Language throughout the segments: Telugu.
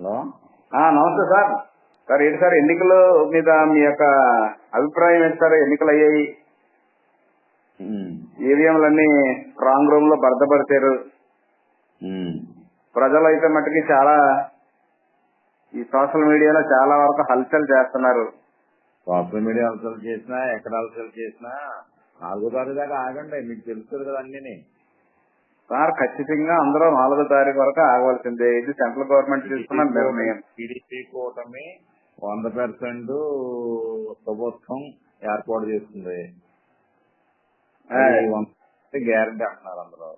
హలో నమస్తే సార్. సార్ ఏంటి సార్ ఎన్నికల మీద మీ యొక్క అభిప్రాయం ఏంటి సార్? ఎన్నికలు అయ్యాయి. ఈవీఎంలన్నీ స్ట్రాంగ్ రూమ్లో భద్రపరిచారు ప్రజలు అయితే మట్టుకి చాలా ఈ సోషల్ మీడియాలో చాలా వరకు హల్చల్ చేస్తున్నారు. సోషల్ మీడియా అలసలు చేసినా ఎక్కడ అలసలు చేసినా నాలుగో తారీఖు దాకా ఆగండి మీకు తెలుస్తుంది కదా అన్ని సార్ ఖచ్చితంగా అందరూ నాలుగో తారీఖు వరకు ఆగవలసిందే. ఇది సెంట్రల్ గవర్నమెంట్ తీసుకున్న నిర్ణయం. టీడీపీ కూటమి వంద పర్సెంట్ ప్రభుత్వం ఏర్పాటు చేస్తుంది. గ్యారంటీ అంటున్నారు అందరూ.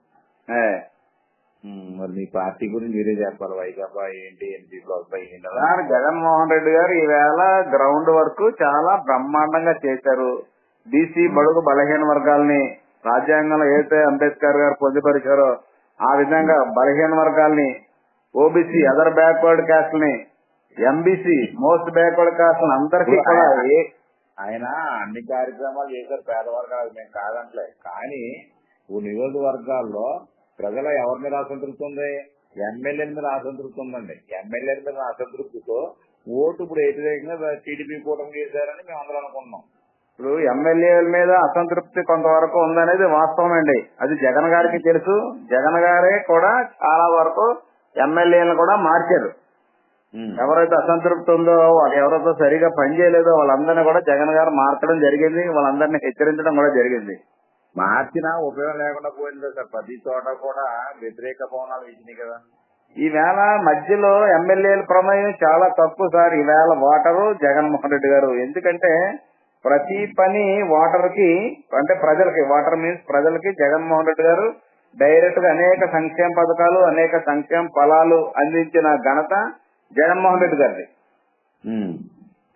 మరి మీ పార్టీ గురించి మీరే చెప్పాలి. వైకాపా ఏంటి ఎన్టీ బ్లాక్ ఏంటి సార్ జగన్మోహన్ రెడ్డి గారు ఈవేళ గ్రౌండ్ వర్క్ చాలా బ్రహ్మాండంగా చేశారు. బీసీ బడుగు బలహీన వర్గాల్ని రాజ్యాంగంలో ఏదైతే అంబేద్కర్ గారు పొందుపరిచారో ఆ విధంగా బలహీన వర్గాల్ని ఓబీసీ అదర్ బ్యాక్వర్డ్ కాస్ట్ని ఎంబీసీ మోస్ట్ బ్యాక్వర్డ్ కాస్ట్ అందరికీ కూడా ఆయన అన్ని కార్యక్రమాలు చేశారు పేదవర్గాలకు మేము కాదంటలే. కానీ ఓ నియోజకవర్గాల్లో ప్రజల ఎవరి మీద అసంతృప్తి ఉంది ఎమ్మెల్యేల మీద అసంతృప్తి ఉందండి ఎమ్మెల్యేల మీద అసంతృప్తితో ఓటు ఇప్పుడు వ్యతిరేకంగా టీడీపీ కూటమి చేశారని మేము అందరం అనుకున్నాం ఇప్పుడు ఎమ్మెల్యేల మీద అసంతృప్తి కొంతవరకు ఉందనేది వాస్తవం అండి అది జగన్ గారికి తెలుసు. జగన్ గారే కూడా చాలా వరకు ఎమ్మెల్యేలను కూడా మార్చారు. ఎవరైతే అసంతృప్తి ఉందో వాళ్ళు ఎవరైతే సరిగా పనిచేయలేదో వాళ్ళందరినీ కూడా జగన్ గారు మార్చడం జరిగింది. వాళ్ళందరినీ హెచ్చరించడం కూడా జరిగింది. మార్చినా ఉపయోగం లేకుండా పోయింది సార్. ప్రతి చోట కూడా వ్యతిరేక పవనాలు ఇచ్చినాయి కదా. ఈవేళ మధ్యలో ఎమ్మెల్యేల ప్రమేయం చాలా తక్కువ సార్. ఈవేళ ఓటరు జగన్మోహన్ రెడ్డి గారు. ఎందుకంటే ప్రతి పని ఓటర్కి అంటే ప్రజలకి ఓటర్ మీన్స్ ప్రజలకి జగన్మోహన్ రెడ్డి గారు డైరెక్ట్గా అనేక సంక్షేమ పథకాలు అనేక సంక్షేమ ఫలాలు అందించిన ఘనత జగన్మోహన్ రెడ్డి గారిది.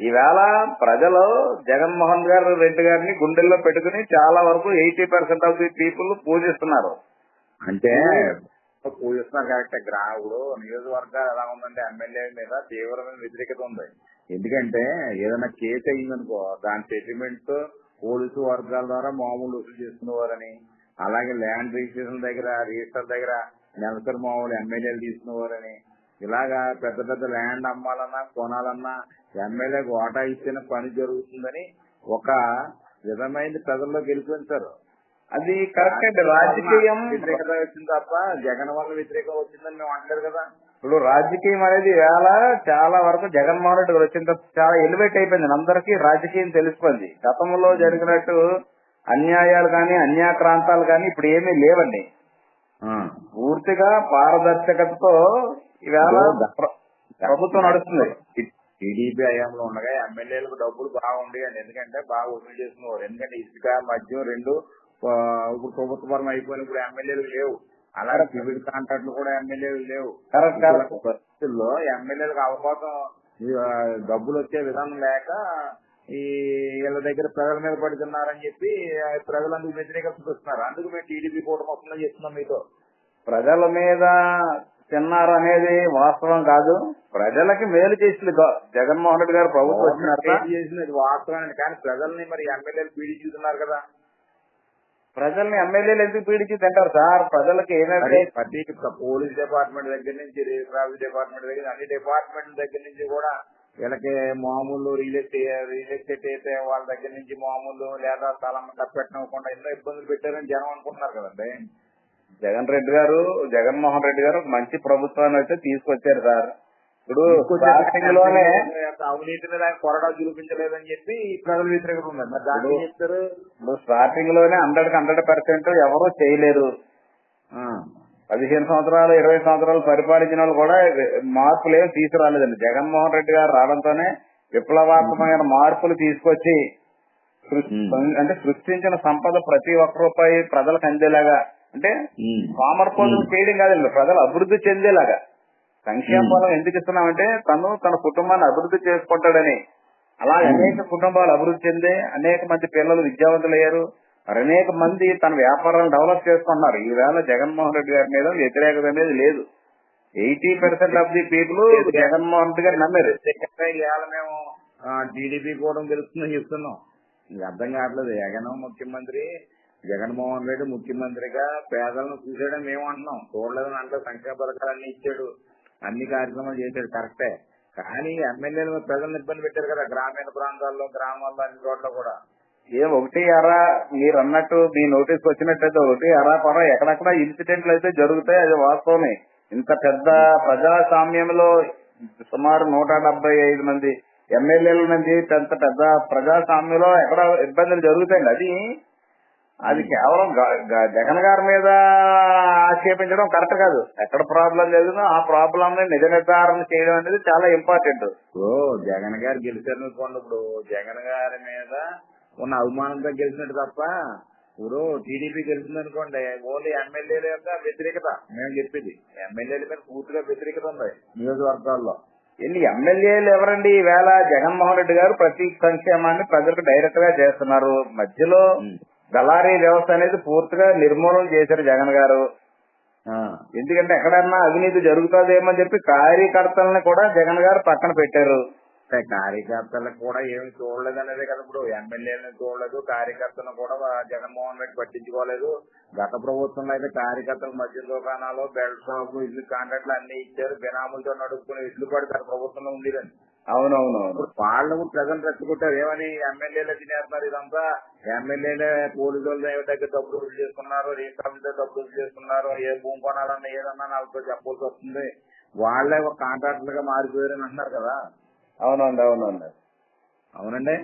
ఈవేళ ప్రజలు జగన్మోహన్ గారు రెడ్డి గారిని గుండెల్లో పెట్టుకుని చాలా వరకు eighty percent of the people పూజిస్తున్నారు. అంటే పూజిస్తున్నారు కరెక్ట్ గ్రాముడు నియోజకవర్గాలు ఎలా ఉందంటే ఎమ్మెల్యే మీద తీవ్రమైన వ్యతిరేకత ఉంది. ఎందుకంటే ఏదైనా కేసు అయిందనుకో దాని సెటిల్మెంట్ పోలీసు వర్గాల ద్వారా మామూలు వసూలు చేసుకునేవారని అలాగే ల్యాండ్ రిజిస్ట్రేషన్ దగ్గర రిజిస్టర్ దగ్గర నెలసరి మామూలు ఎమ్మెల్యేలు తీసుకునేవారని ఇలాగా పెద్ద పెద్ద ల్యాండ్ అమ్మాలన్నా కొనాలన్నా ఎమ్మెల్యేకి ఓటా ఇచ్చిన పని జరుగుతుందని ఒక విధమైన ప్రజల్లో గెలిపించారు. అది కరెక్ట్ అండి. రాజకీయం వ్యతిరేకత వచ్చింది తప్ప జగన్ వల్ల వ్యతిరేకత వచ్చిందని మేము అంటారు కదా. ఇప్పుడు రాజకీయం అనేది వేళ చాలా వరకు జగన్మోహన్ రెడ్డి గారు వచ్చిన తర్వాత చాలా ఎలివేట్ అయిపోయింది. అందరికీ రాజకీయం తెలిసిపోయింది. గతంలో జరిగినట్టు అన్యాయాలు కానీ అన్యాక్రాంతాలు కానీ ఇప్పుడు ఏమీ లేవండి. పూర్తిగా పారదర్శకతతో ఈవేళ ప్ర- ప్రభుత్వం నడుస్తుంది. టీడీపీ హయాంలో ఉండగా ఎమ్మెల్యేలకు డబ్బులు బాగుండేయండి. ఎందుకంటే బాగా వసూలు చేసుకునేవారు ఎందుకంటే ఇసుక మద్యం రెండు ఇప్పుడు ప్రభుత్వపరం అయిపోయిన ఇప్పుడు ఎమ్మెల్యేలు లేవు. అలాగే సివిల్ కాంట్రాక్ట్లు కూడా ఎమ్మెల్యేలు లేవు. పరిస్థితుల్లో ఎమ్మెల్యేలకు అవకాశం డబ్బులు వచ్చే విధానం లేక ఈ వీళ్ళ దగ్గర ప్రజల మీద పడుతున్నారని చెప్పి ప్రజలందుకు వ్యతిరేకత చూపిస్తున్నారు. అందుకు మేము టీడీపీ కూడా మొత్తం చెప్తున్నాం మీతో. ప్రజల మీద తిన్నారు అనేది వాస్తవం కాదు. ప్రజలకి మేలు చేసింది జగన్మోహన్ రెడ్డి గారు ప్రభుత్వం చేసినది వాస్తవమే. కానీ ప్రజల్ని మరి ఎమ్మెల్యేలు పీడించుతున్నారు కదా. ప్రజల్ని ఎమ్మెల్యేలు ఎందుకు పీడించి తింటారు సార్? ప్రజలకి మరి ప్రతి పోలీస్ డిపార్ట్మెంట్ దగ్గర నుంచి ట్రాఫిక్ డిపార్ట్మెంట్ దగ్గర అన్ని డిపార్ట్మెంట్ దగ్గర నుంచి కూడా వీళ్ళకి మామూలు రియల్ ఎస్టేట్ రియల్ ఎస్టేట్ అయితే వాళ్ళ దగ్గర నుంచి మామూలు లేదా స్థలం కప్పెట్టనివ్వకుండా ఎన్నో ఇబ్బందులు పెట్టారని జనం అనుకుంటున్నారు కదండి. జగన్ రెడ్డి గారు జగన్మోహన్ రెడ్డి గారు మంచి ప్రభుత్వాన్ని అయితే తీసుకొచ్చారు సార్. ఇప్పుడు స్టార్టింగ్లోనే అవినీతి మీద ఆయన కొరడా చూపించలేదని చెప్పి ప్రజలు వ్యతిరేకత ఉంది మరి దాన్ని చెప్తారు? ఇప్పుడు స్టార్టింగ్లోనే హండ్రెడ్ హండ్రెడ్ పర్సెంట్ ఎవరు చేయలేరు. పదిహేను సంవత్సరాలు ఇరవై సంవత్సరాలు పరిపాలించిన వాళ్ళు కూడా మార్పులు ఏం తీసుకురాలేదండి. జగన్మోహన్ రెడ్డి గారు రావడంతోనే విప్లవాత్మకమైన మార్పులు తీసుకొచ్చి. అంటే సృష్టించిన సంపద ప్రతి ఒక్క రూపాయి ప్రజలకు అందేలాగా. అంటే ఉమ్. సోమర్పోదం చేయడం కాదండి ప్రజలు అభివృద్ధి చెందేలాగా. సంక్షేమ ఎందుకు ఇస్తున్నామంటే తను తన కుటుంబాన్ని అభివృద్ధి చేసుకుంటాడని. అలా. అనేక కుటుంబాలు అభివృద్ధి చెందే అనేక మంది పిల్లలు విద్యావంతులయ్యారు. మరి అనేక మంది తన వ్యాపారాలను డెవలప్ చేసుకుంటున్నారు. ఈవేళ జగన్మోహన్ రెడ్డి గారి మీద వ్యతిరేకత అనేది లేదు. Eighty percent of the people Jaganmohan Reddy garu నమ్మారు. ఇవాళ మేము టీడీపీ కూడా గెలుస్తుందని చెప్తున్నాం. ఇది అర్థం కావట్లేదు. జగన్ ముఖ్యమంత్రి జగన్మోహన్ రెడ్డి ముఖ్యమంత్రిగా పేదలను చూసాడని మేము అంటున్నాం చూడలేదని అంటే సంక్షేమ పథకాలన్నీ ఇచ్చాడు. అన్ని కార్యక్రమాలు చేశాడు కరెక్టే. కానీ ఎమ్మెల్యేలు ప్రజలను ఇబ్బంది పెట్టారు కదా గ్రామీణ ప్రాంతాల్లో గ్రామాల్లో అన్ని చోట్ల కూడా. ఏం ఒకటి అరా మీరు అన్నట్టు మీ నోటీస్ వచ్చినట్టయితే ఒకటి అరా పరా ఎక్కడెక్కడ ఇన్సిడెంట్లు అయితే జరుగుతాయి అది వాస్తవమే. ఇంత పెద్ద ప్రజాస్వామ్యంలో సుమారు నూట డెబ్బై ఐదు మంది ఎమ్మెల్యేల నుంచి పెద్ద పెద్ద ప్రజాస్వామ్యంలో ఎక్కడ ఇబ్బందులు జరుగుతాయండి. అది అది కేవలం జగన్ గారి మీద ఆక్షేపించడం కరెక్ట్ కాదు. ఎక్కడ ప్రాబ్లం జరిగిందో ఆ ప్రాబ్లం ని నిజ నిర్ధారణ చేయడం అనేది చాలా ఇంపార్టెంట్. ఇప్పుడు జగన్ గారు గెలిచారు అనుకోండి ఇప్పుడు. జగన్ గారి మీద ఉన్న అభిమానంతో గెలిచినట్టు తప్ప ఇప్పుడు టీడీపీ గెలిచింది అనుకోండి ఓన్లీ ఎమ్మెల్యేల యొక్క వ్యతిరేకత. మేము చెప్పేది ఎమ్మెల్యేల మీద పూర్తిగా వ్యతిరేకత ఉంది నియోజకవర్గాల్లో. ఎన్ని ఎమ్మెల్యేలు ఎవరండి? ఈవేళ జగన్మోహన్ రెడ్డి గారు ప్రతి సంక్షేమాన్ని ప్రజలకు డైరెక్ట్గా చేస్తున్నారు. మధ్యలో దళారీ వ్యవస్థ అనేది పూర్తిగా నిర్మూలన చేశారు జగన్ గారు. ఎందుకంటే ఎక్కడన్నా అవినీతి జరుగుతుందేమో అని చెప్పి కార్యకర్తల్ని కూడా జగన్ గారు పక్కన పెట్టారు. కార్యకర్తలకు కూడా ఏమి చూడలేదు అనేది కదా ఇప్పుడు. ఎమ్మెల్యేలను చూడలేదు కార్యకర్తలను కూడా జగన్మోహన్ రెడ్డి పట్టించుకోలేదు. గత ప్రభుత్వంలో అయితే కార్యకర్తలు మధ్య దుకాణాలు బెల్ట్ షాపు ఇల్లు కాంట్రాక్ట్లు అన్ని ఇచ్చారు. బినాములతో నడుపుకుని ఇల్లు పడి గత ప్రభుత్వంలో ఉండేదండి అవునవునవును. వాళ్ళు ప్రజలు రెచ్చగొట్టారు. ఏమని ఎమ్మెల్యేలే తినేస్తున్నారు ఇదంతా? ఎమ్మెల్యేలే పోలీసు వాళ్ళ దగ్గర డబ్బులు వసూలు చేసుకున్నారు రీసెంట్ డబ్బులు వసూలు చేసుకున్నారు. ఏ భూమి కొనాలన్నా ఏదన్నా వాళ్ళతో చెప్పాల్సి వస్తుంది. వాళ్ళే ఒక కాంట్రాక్టర్లుగా మారిపోయారని అంటున్నారు కదా. అవునండి అవునండి. అవునండి?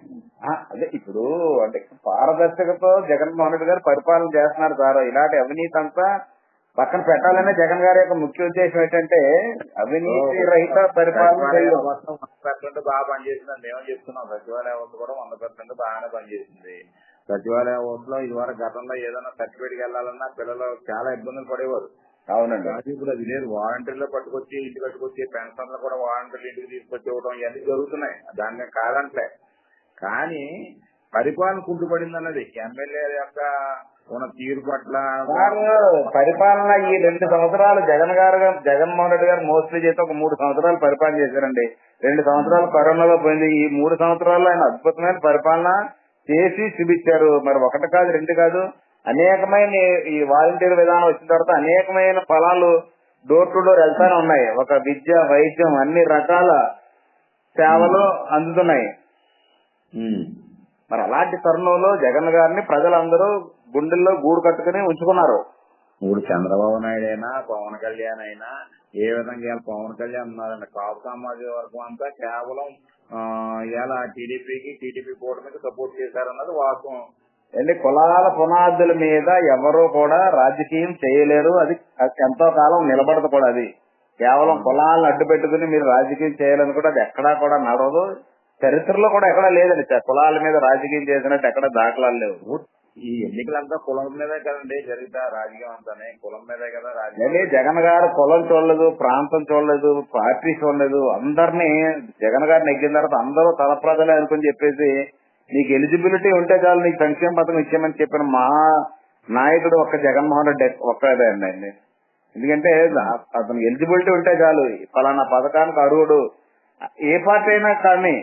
అదే ఇప్పుడు అంటే పారదర్శకతో జగన్మోహన్ రెడ్డి గారు పరిపాలన చేస్తున్నారు సార్. ఇలాంటి అవినీతి అంతా పక్కన పెట్టాలనే జగన్ గారి యొక్క ముఖ్య ఉద్దేశం ఏంటంటే అవినీతి రహిత పరిపాలన వంద పర్సెంట్ బాగా పనిచేసిందని మేము చెప్తున్నాం. సచివాలయ వ్యవస్థ కూడా వంద పర్సెంట్ బాగానే పనిచేసింది. సచివాలయ వ్యవస్థలో ఇదివరకు గతంలో ఏదైనా సర్టిఫికేట్కి వెళ్ళాలన్నా పిల్లలు చాలా ఇబ్బందులు పడేవారు. అవునండి. కానీ ఇప్పుడు అది లేదు. వాలంటీర్లు పట్టుకొచ్చి ఇంటికి పట్టుకొచ్చి పెన్షన్లు కూడా వాలంటీర్లు ఇంటికి తీసుకొచ్చి ఇవ్వడం ఇవన్నీ జరుగుతున్నాయి. దాన్ని కాదంటలే కానీ పరిపాలన కుంటుపడింది అన్నది ఎమ్మెల్యే యొక్క ఉన్న తీరు పట్ల పరిపాలన ఈ రెండు సంవత్సరాలు జగన్ గారు జగన్మోహన్ రెడ్డి గారు మోస్ట్లీ చేసి ఒక మూడు సంవత్సరాలు పరిపాలన చేశారండి. రెండు సంవత్సరాలు కరోనాలో పోయింది. ఈ మూడు సంవత్సరాల్లో ఆయన అద్భుతమైన పరిపాలన చేసి చూపించారు. మరి ఒకటి కాదు రెండు కాదు. అనేకమైన ఈ- వాలంటీర్ విధానం వచ్చిన తర్వాత అనేకమైన ఫలాలు డోర్ టు డోర్ వెళ్తానే ఉన్నాయి. ఒక విద్య వైద్యం అన్ని రకాల సేవలు అందుతున్నాయి. మరి అలాంటి తరుణంలో జగన్ గారిని ప్రజలందరూ గుండెల్లో గూడు కట్టుకుని ఉంచుకున్నారు. ఇప్పుడు చంద్రబాబు నాయుడు అయినా పవన్ కళ్యాణ్ అయినా ఏ విధంగా పవన్ కళ్యాణ్ ఉన్నారండి కాపు సామాజిక వర్గం అంతా కేవలం ఆ, ఇవాళ టీడీపీకి టీడీపీ కూటమికి సపోర్ట్ చేశారన్నది వాస్తవం. ఏంటి కులాల పునాదుల మీద ఎవరు కూడా రాజకీయం చేయలేరు. అది ఎంతో కాలం నిలబడదు కూడా అది. కేవలం కులాలను అడ్డు పెట్టుకుని మీరు రాజకీయం చేయాలని కూడా అది ఎక్కడా కూడా నడవదు. చరిత్రలో కూడా ఎక్కడా లేదండి. కులాల మీద రాజకీయం చేసినట్టు ఎక్కడ దాఖలాలు లేవు. ఈ ఎన్నికలంతా కులం మీదే కదండి జరుగుతా రాజకీయం అంతానే. కులం మీదే కదా రాజకీయం. జగన్ గారు కులం చూడలేదు ప్రాంతం చూడలేదు పార్టీ చూడలేదు. అందరినీ జగన్ గారిని నెగ్గిన తర్వాత అందరూ తల ప్రజలే అనుకుని చెప్పేసి నీకు ఎలిజిబిలిటీ ఉంటే చాలు నీకు సంక్షేమ పథకం ఇచ్చామని చెప్పిన మా నాయకుడు ఒక్క జగన్మోహన్ రెడ్డి ఒక్కడే అండి ఎందుకంటే అతను ఎలిజిబిలిటీ ఉంటే చాలు ఫలానా పథకానికి అర్హుడు. ఏ పార్టీ అయినా కానీ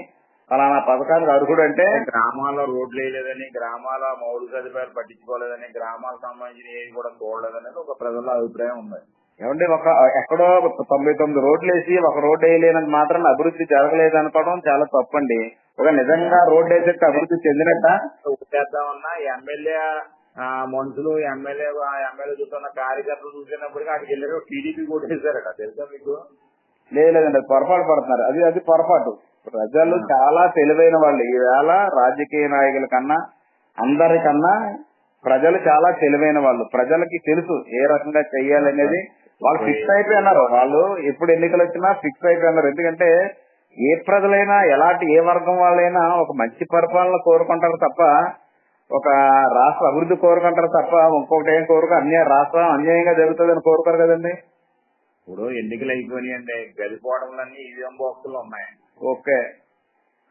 ఫలానా పథకానికి అర్హుడు అంటే గ్రామాల్లో రోడ్లు వేయలేదని గ్రామాల మౌలిక సదుపాయాలు పట్టించుకోలేదని గ్రామాలకు సంబంధించిన ఏవి కూడా చూడలేదనేది ఒక ప్రజల అభిప్రాయం ఉంది. ఏమంటే ఒక ఎక్కడో తొంభై తొమ్మిది రోడ్లు వేసి ఒక రోడ్డు వేయలేనంత మాత్రం అభివృద్ధి జరగలేదు అనుకోవడం చాలా తప్పండి. ఒక నిజంగా రోడ్డు వేసేట్టు అభివృద్ధి చెందినట్ట? చేద్దామన్నా ఎమ్మెల్యే మనుషులు ఎమ్మెల్యే ఎమ్మెల్యే చూస్తున్న కార్యకర్తలు చూసినప్పటికీ అక్కడికి వెళ్ళారు టీడీపీ కూడా వేశారట తెలుసా మీకు? లేదు లేదండి పొరపాటు పడుతున్నారు. అది అది పొరపాటు. ప్రజలు చాలా తెలివైన వాళ్ళు ఈవేళ రాజకీయ నాయకుల కన్నా అందరికన్నా ప్రజలు చాలా తెలివైన వాళ్ళు ప్రజలకి తెలుసు ఏ రకంగా చెయ్యాలనేది వాళ్ళు ఫిక్స్ అయిపోయినారు. వాళ్ళు ఎప్పుడు ఎన్నికలు వచ్చినా ఫిక్స్ అయిపోయినారు. ఎందుకంటే ఏ ప్రజలైనా ఎలాంటి ఏ వర్గం వాళ్ళైనా ఒక మంచి పరిపాలన కోరుకుంటారు తప్ప ఒక రాష్ట్ర అభివృద్ధి కోరుకుంటారు తప్ప ఇంకొకటి ఏం కోరుకు అన్య రాష్ట్రం అన్యాయంగా జరుగుతుందని కోరుకోరు కదండి. ఇప్పుడు ఎన్నికలు అయిపోయినాయండి గెలిపోవడంలన్నీ ఈవీఎం బాక్సులు ఉన్నాయి ఓకే.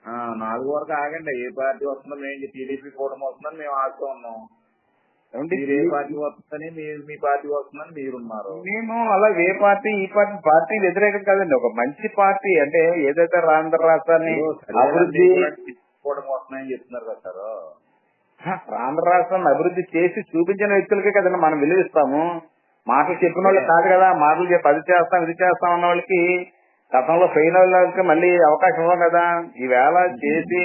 ఆ, నాలుగు వరకు ఆగండి. ఏ పార్టీ వస్తుందో మేము టీడీపీ కూటమి వస్తుందని మేము ఆడుతూ ఉన్నాం? మీరు ఏ పార్టీ వస్తుందని మీరు మీ పార్టీ వస్తుందని మీరున్నారు. మేము అలా ఏ పార్టీ ఈ పార్టీ పార్టీ వ్యతిరేకం కాదండి. ఒక మంచి పార్టీ అంటే ఏదైతే ఆంధ్ర రాష్ట్రాన్ని అభివృద్ధి కూటమి వస్తున్నాయని చెప్తున్నారు కదా సార్. హ, ఆంధ్ర రాష్ట్రాన్ని అభివృద్ధి చేసి చూపించిన వ్యక్తులకే కదండి మనం విలువిస్తాము. మాటలు చెప్పిన వాళ్ళు కాదు కదా. మాటలు చెప్పి అది చేస్తాం ఇది చేస్తాం అన్న వాళ్ళకి గతంలో ఫెయిల్ వాళ్ళకి మళ్ళీ అవకాశం ఇవ్వం కదా. ఈవేళ చేసి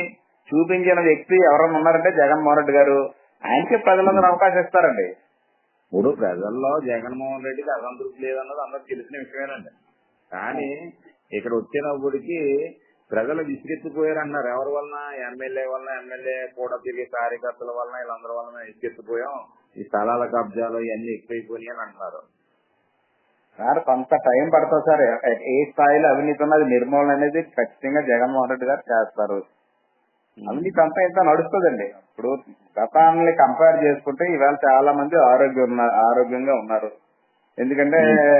చూపించిన వ్యక్తి ఎవరైనా ఉన్నారంటే జగన్మోహన్ రెడ్డి గారు. ఆయనకే ప్రజలందరూ అవకాశం ఇస్తారండి. ఇప్పుడు ప్రజల్లో జగన్మోహన్ రెడ్డికి అసంతృప్తి లేదన్నది అందరికి తెలిసిన విషయమేనండి. కానీ ఇక్కడ వచ్చినప్పటికి ప్రజలు విసిగెత్తిపోయారు అన్నారు ఎవరి వలన? ఎమ్మెల్యే వలన? ఎమ్మెల్యే కూడా తిరిగే కార్యకర్తల వలన వీళ్ళందరి వలన విసిగెత్తిపోయాం. ఈ స్థలాల కబ్జాలు ఇవన్నీ ఎక్కువైపోయినాయి అని అంటున్నారు. సార్ కొంత టైం పడుతుంది సార్. ఏ- స్థాయిలో అవినీతి ఉన్నది నిర్మూలన అనేది ఖచ్చితంగా జగన్మోహన్ రెడ్డి గారు చేస్తారు. అవినీతి అంతా ఇంత నడుస్తుందండి. ఇప్పుడు గతాన్ని కంపేర్ చేసుకుంటే ఈవేళ చాలా మంది ఆరోగ్యం ఆరోగ్యంగా ఉన్నారు. ఎందుకంటే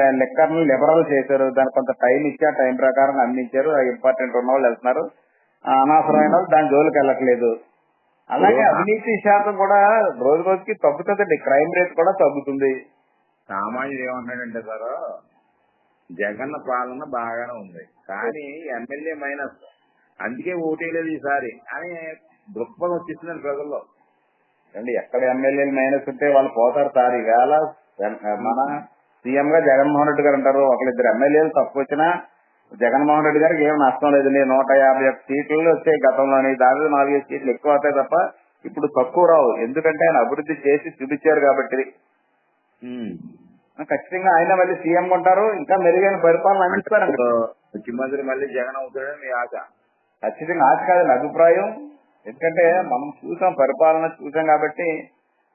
లెక్కర్ని లిబరల్ చేశారు. దానికి కొంత టైం ఇచ్చి ఆ టైం ప్రకారం అందించారు. ఇంపార్టెంట్ ఉన్న వాళ్ళు వెళ్తున్నారు. అనవసరమైన వాళ్ళు దాని జోలికి వెళ్ళట్లేదు. అలాగే అవినీతి శాతం కూడా రోజు రోజుకి తగ్గుతుందండి. క్రైమ్ రేట్ కూడా తగ్గుతుంది. సామాన్యుడు ఏమంటాడంటే సార్ జగన్ పాలన బాగానే ఉంది. కానీ ఎమ్మెల్యే మైనస్. అందుకే ఓటేయలేదు ఈసారి. అని దృక్పథం వచ్చేసిందండి ప్రజల్లో. అండి ఎక్కడ ఎమ్మెల్యేలు మైనస్ ఉంటే వాళ్ళు పోతారు సార్. ఈవేళ మన సీఎం గా జగన్మోహన్ రెడ్డి గారు అంటారు ఒకరిద్దరు ఎమ్మెల్యేలు తక్కువ వచ్చినా జగన్మోహన్ రెడ్డి గారికి ఏం నష్టం లేదండి నూట యాభై ఒక్క సీట్లు వచ్చాయి గతంలోని. దాదాపు నాలుగైదు సీట్లు ఎక్కువ అవుతాయి తప్ప ఇప్పుడు తక్కువ రావు. ఎందుకంటే ఆయన అభివృద్ధి చేసి చూపించారు కాబట్టి. ఖచ్చితంగా ఆయన మళ్ళీ సీఎం ఉంటారు. ఇంకా మెరుగైన పరిపాలన అందిస్తారండి. ఇప్పుడు ముఖ్యమంత్రి మళ్ళీ జగన్ అవుతాడని మీ ఆశ. ఖచ్చితంగా ఆశ కాదండి అభిప్రాయం. ఎందుకంటే మనం చూసాం పరిపాలన చూసాం కాబట్టి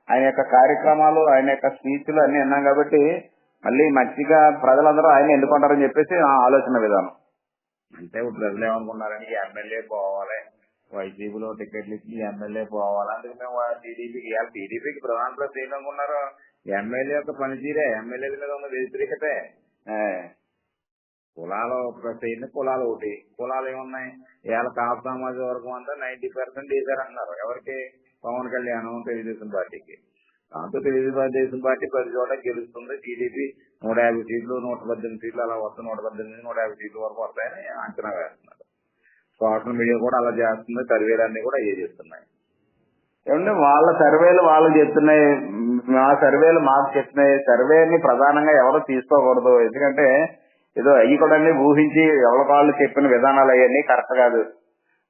ఆయన యొక్క కార్యక్రమాలు ఆయన యొక్క స్పీచ్లు అన్ని విన్నాం కాబట్టి మళ్ళీ మంచిగా ప్రజలందరూ ఆయన ఎన్నుకుంటారని చెప్పేసి నా ఆలోచన విధానం. అంటే ఇప్పుడు ప్రజలు ఏమనుకున్నారని ఈ ఎమ్మెల్యే పోవాలి. వైసీపీలో టికెట్లు ఇచ్చి ఎమ్మెల్యే పోవాలి. అందుకే మేము టీడీపీకి టీడీపీకి ప్రధాన ప్రశ్న ఏంటనుకున్నారు ఎమ్మెల్యే యొక్క పనితీరే ఎమ్మెల్యేల మీద ఉన్న వ్యతిరేకతే. కులాల సైడ్ని కులాలు ఒకటి. కులాలు ఏమున్నాయి? ఇవాళ కాపు సామాజిక వర్గం అంతా నైన్టీ పర్సెంట్ వేశారన్నారు ఎవరికి? పవన్ కళ్యాణ్ తెలుగుదేశం పార్టీకి. దాంతో తెలుగుదేశం పార్టీ పది చోట గెలుస్తుంది. టీడీపీ నూట యాభై సీట్లు నూట పద్దెనిమిది సీట్లు అలా వస్తాయి. నూట పద్దెనిమిది నూట యాభై సీట్ల వరకు వస్తాయని అంచనా వేస్తున్నారు. సోషల్ మీడియా కూడా అలా చేస్తుంది. సర్వేలన్నీ కూడా అయ్యే చేస్తున్నాయి. ఏమంటే వాళ్ళ సర్వేలు వాళ్ళు చెప్తున్నాయి మా సర్వేలు మాకు చెప్తున్నాయి సర్వేని ప్రధానంగా ఎవరు తీసుకోకూడదు. ఎందుకంటే ఏదో అయ్యి కూడా అన్ని ఊహించి ఎవరి వాళ్ళు చెప్పిన విధానాలు అవన్నీ కరెక్ట్ కాదు.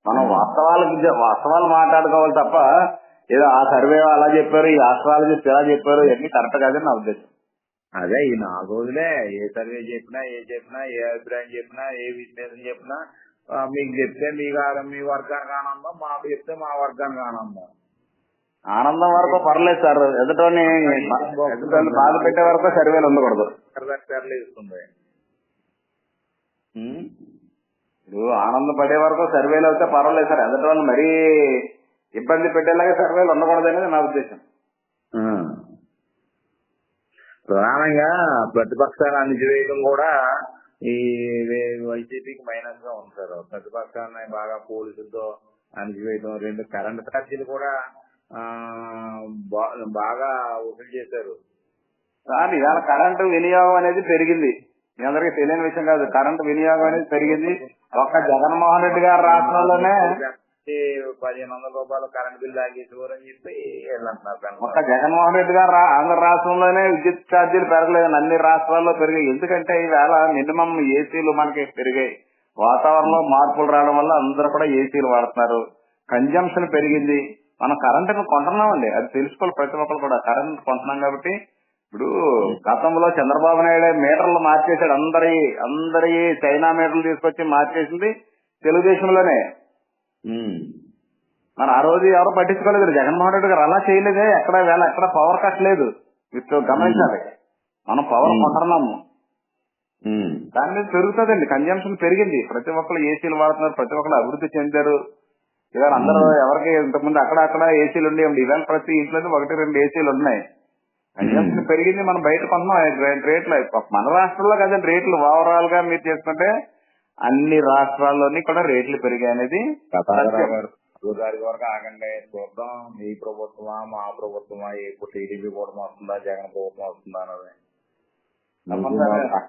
మనం వాస్తవాలకు వాస్తవాలు మాట్లాడుకోవాలి తప్ప ఏదో ఆ సర్వే అలా చెప్పారు ఈ ఆస్ట్రాలజిస్ట్ ఇలా చెప్పారు ఇవన్నీ కరెక్ట్ కాదని నా ఉద్దేశం. అదే ఈ నాలుగు రోజులే ఏ సర్వే చెప్పినా ఏ చెప్పినా ఏ అభిప్రాయం చెప్పినా ఏ విశ్లేషణ చెప్పినా మీకు చెప్తే మీ మీ వర్గానికి ఆనందం మాకు చెప్తే మా వర్గానికి ఆనందం. ఆనందం వరకు పర్లేదు సార్. ఎదుటోని ఎదుటోని బాధ పెట్టే వరకు సర్వేలు ఉండకూడదు. ఇప్పుడు ఆనందం పడే వరకు సర్వేలు అయితే పర్వాలేదు సార్. ఎదుటోని మరీ ఇబ్బంది పెట్టేలాగా సర్వేలు ఉండకూడదు అనేది నా ఉద్దేశం. ప్రధానంగా ప్రతిపక్షాలు అణిచివేయడం కూడా ఈ వైసీపీకి మైనస్గా ఉంది సార్. ప్రతిపక్షాన్ని బాగా పోలీసులతో అణిచివేయడం రెండు కరెంట్ ఛార్జీలు కూడా బాగా వసూలు చేశారు. సార్ ఇవాళ కరెంటు వినియోగం అనేది పెరిగింది. మీ అందరికీ తెలియని విషయం కాదు. కరెంటు వినియోగం అనేది పెరిగింది. ఒక్క జగన్మోహన్ రెడ్డి గారి రాష్ట్రంలోనే పదిహేను వందల రూపాయలు కరెంట్ బిల్ తాగేసేవారు అని చెప్పి వీళ్ళు అంటున్నారు కనుక. ఒక్క జగన్మోహన్ రెడ్డి గారు ఆంధ్ర రాష్ట్రంలోనే విద్యుత్ ఛార్జీలు పెరగలేదు అన్ని రాష్ట్రాల్లో పెరిగాయి. ఎందుకంటే ఈవేళ మినిమం ఏసీలు మనకి పెరిగాయి. వాతావరణంలో మార్పులు రావడం వల్ల అందరూ కూడా ఏసీలు వాడుతున్నారు. కన్జంప్షన్ పెరిగింది. మనం కరెంటును కొంటున్నామండి. అది తెలుసుకోవాలి ప్రతి ఒక్కరు కూడా. కరెంట్ కొంటున్నాం కాబట్టి ఇప్పుడు గతంలో చంద్రబాబు నాయుడు మీటర్లు మార్చేశాడు. అందరి అందరి చైనా మీటర్లు తీసుకొచ్చి మార్చేసింది తెలుగుదేశంలోనే. మరి ఆ రోజు ఎవరు పట్టించుకోలేదు. జగన్మోహన్ రెడ్డి గారు అలా చేయలేదే. ఎక్కడ వేళ ఎక్కడ పవర్ కట్ లేదు. మీరు గమనించాలి. మనం పవర్. కొంటున్నాము. దాని మీద పెరుగుతుందండి. కన్జంప్షన్ పెరిగింది. ప్రతి ఒక్కరు ఏసీలు వాడుతున్నారు. ప్రతి ఒక్కరు అభివృద్ధి చెందారు. ఇవాళ అందరూ ఎవరికి ఇంతకుముందు అక్కడ అక్కడ ఏసీలు ఉండేవి ఇవాళ ప్రతి ఇంట్లో ఒకటి రెండు ఏసీలు ఉన్నాయి. కన్జంప్షన్ పెరిగింది మనం బయట కొంటున్నాం రే- రేట్లు మన రాష్ట్రంలో కదండి రేట్లు ఓవరాల్గా మీరు చేసుకుంటే అన్ని రాష్ట్రాల్లోని కూడా రేట్లు పెరిగాయి అనేది తారీఖు వరకు ఆగండి చూద్దాం. మీ ప్రభుత్వమా మా ప్రభుత్వమా ఏ టీడీపీ కూడా వస్తుందా జగన్ ప్రభుత్వం వస్తుందా అన్నది. తప్పనిసరిగా.